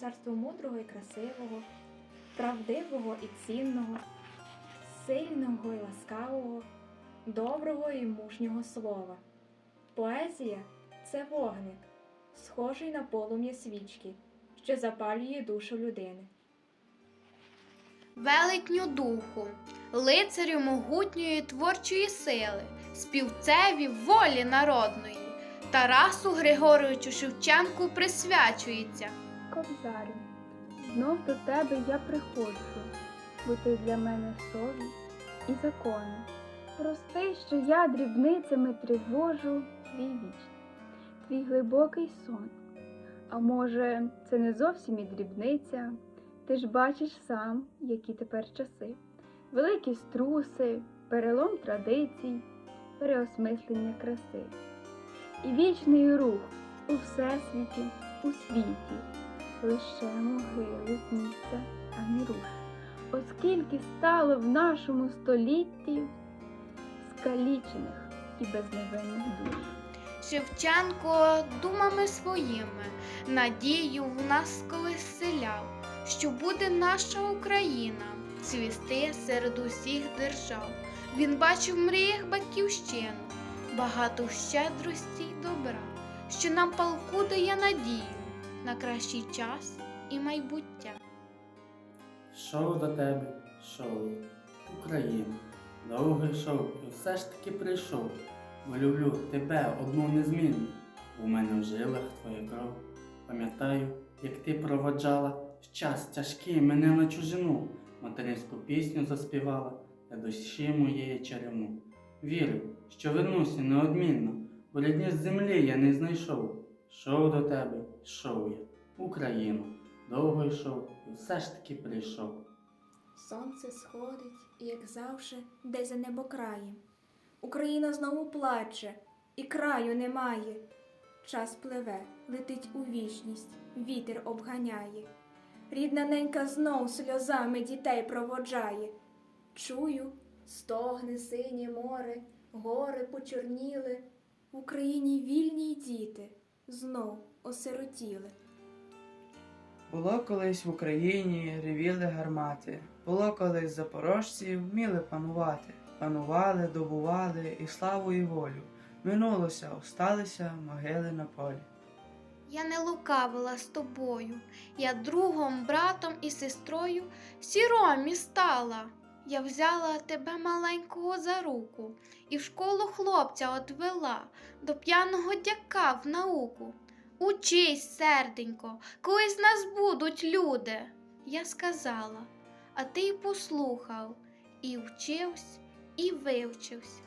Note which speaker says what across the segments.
Speaker 1: царство мудрого і красивого, правдивого і цінного, сильного і ласкавого, доброго і мужнього слова. Поезія це вогник, схожий на полум'я свічки, що запалює душу людини.
Speaker 2: Велетню духу, лицарю могутньої творчої сили, співцеві волі народної, Тарасу Григоровичу Шевченку присвячується.
Speaker 3: Кобзарю, знов до тебе я приходжу, бо ти для мене совість і закони. Прости, що я дрібницями тривожу твій вічний, твій глибокий сон. А може, це не зовсім і дрібниця, ти ж бачиш сам, які тепер часи, великі струси, перелом традицій, переосмислення краси. І вічний рух у всесвіті, у світі, лише могили з місця, а не руш. Оскільки стало в нашому столітті скалічених і безневинних душ.
Speaker 2: Шевченко думами своїми надію в нас колись селяв, що буде наша Україна цвісти серед усіх держав. Він бачив в мріях батьківщину, багато щедрості й добра, що нам палку дає надію на кращий час і майбуття.
Speaker 4: Шов до тебе, шов я, Україна, довго йшов і все ж таки прийшов, бо люблю тебе одну незмінну, в мене в жилах твоя кров. Пам'ятаю, як ти проводжала час тяжкий мене на чужину, материнську пісню заспівала для душі моєї чарівну. Вірю, що вернуся неодмінно, бо рідні з землі я не знайшов. Шов до тебе, йшов я, Україну, довго йшов і все ж таки прийшов.
Speaker 1: Сонце сходить, як завжди, де за небокраєм. Україна знову плаче, і краю немає. Час пливе, летить у вічність, вітер обганяє. Рідна ненька знов сльозами дітей проводжає. Чую, стогне синє море, гори почорніли. В Україні вільні діти знов осиротіли.
Speaker 5: Було колись в Україні ревіли гармати, було колись запорожці вміли панувати, панували, добували і славу, і волю. Минулося, осталися могили на полі.
Speaker 2: Я не лукавила з тобою, я другом, братом і сестрою сіромі стала. Я взяла тебе маленького за руку і в школу хлопця отвела до п'яного дяка в науку. Учись, серденько, колись нас будуть люди. Я сказала, а ти й послухав, і вчився, і вивчився.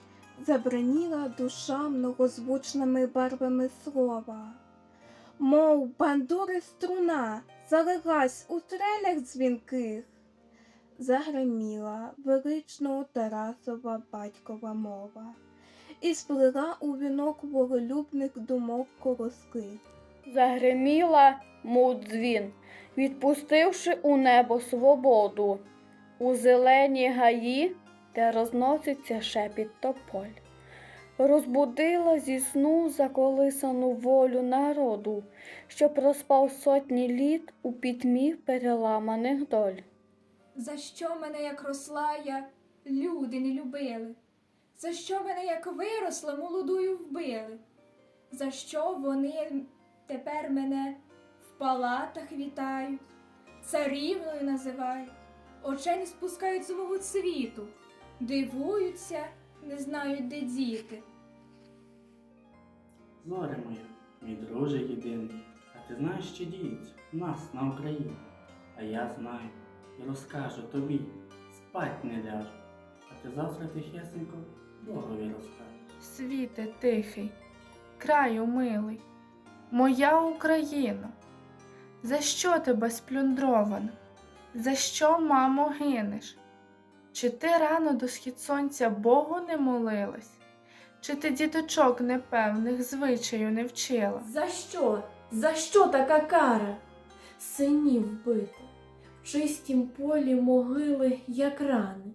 Speaker 6: забраніла душа многозвучними барвами слова. Мов бандури струна залилась у трелях дзвінких, загриміла велично Тарасова батькова мова і сплила у вінок волелюбних думок колоских.
Speaker 7: Загриміла, мов дзвін, відпустивши у небо свободу, у зелені гаї, де розноситься шепіт тополь. Розбудила зі сну заколисану волю народу, що проспав сотні літ у пітьмі переламаних доль.
Speaker 1: За що мене, як росла я, люди не любили? За що мене, як виросла, молодую вбили? За що вони тепер мене в палатах вітають, царівною називають, очей не спускають з мого цвіту, дивуються, не знають, де діти.
Speaker 4: Зоре моя, мій друже єдиний, а ти знаєш, що діється в нас на Україні? А я знаю і розкажу тобі, спать не ляжу, а ти завтра тихесенько Богові розкажеш.
Speaker 8: Світе тихий, краю милий, моя Україна, за що тебе сплюндровано? За що, мамо, гинеш? Чи ти рано до схід сонця Богу не молилась? Чи ти діточок непевних звичаю не вчила?
Speaker 9: За що? За що така кара? Синів вбити, в чистім полі могили, як рани.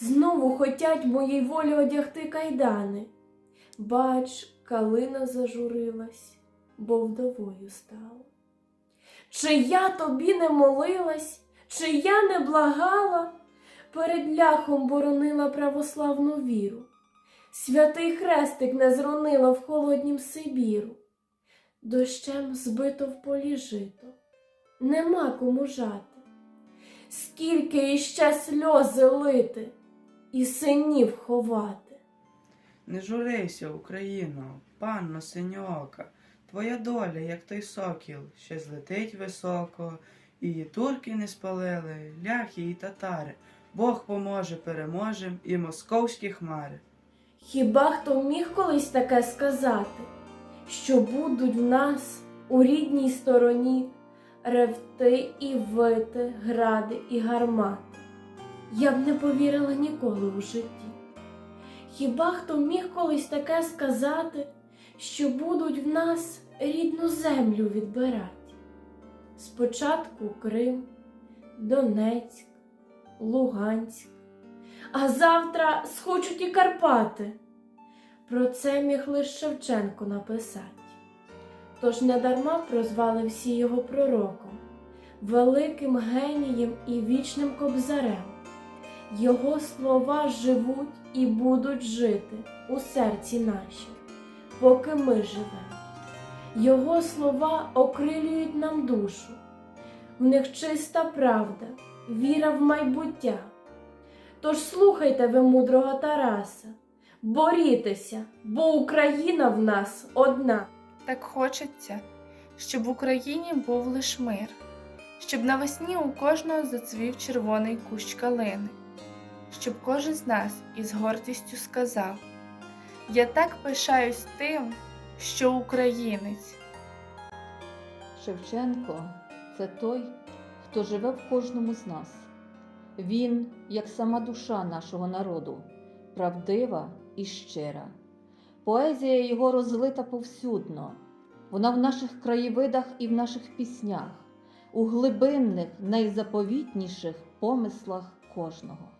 Speaker 9: Знову хотять моїй волі одягти кайдани. Бач, калина зажурилась, бо вдовою стала. Чи я тобі не молилась, чи я не благала, перед ляхом боронила православну віру, святий хрестик не зронила в холоднім Сибіру, дощем збито в полі жито, нема кому жати, скільки іще сльози лити і синів ховати.
Speaker 5: Не журися, Україно, панно синьока, твоя доля, як той сокіл, ще злетить високо, і турки не спалили, ляхи і татари. Бог поможе, переможем і московські хмари.
Speaker 9: Хіба хто міг колись таке сказати, що будуть в нас у рідній стороні ревти і вити, гради і гармати? Я б не повірила ніколи у житті. Хіба хто міг колись таке сказати, що будуть в нас рідну землю відбирати? Спочатку Крим, Донецьк, Луганськ, а завтра схочуть і Карпати. Про це міг лише Шевченко написати. Тож недарма прозвали всі його пророком, великим генієм і вічним кобзарем. Його слова живуть і будуть жити у серці нашій, поки ми живемо. Його слова окрилюють нам душу, в них чиста правда, віра в майбуття. Тож слухайте ви мудрого Тараса, борітеся, бо Україна в нас одна.
Speaker 8: Так хочеться, щоб в Україні був лиш мир, щоб навесні у кожного зацвів червоний кущ калини, щоб кожен з нас із гордістю сказав: Я так пишаюсь тим, що українець.
Speaker 10: Шевченко це той, хто живе в кожному з нас. Він, як сама душа нашого народу, правдива і щира. Поезія його розлита повсюдно, вона в наших краєвидах і в наших піснях, у глибинних, найзаповітніших помислах кожного.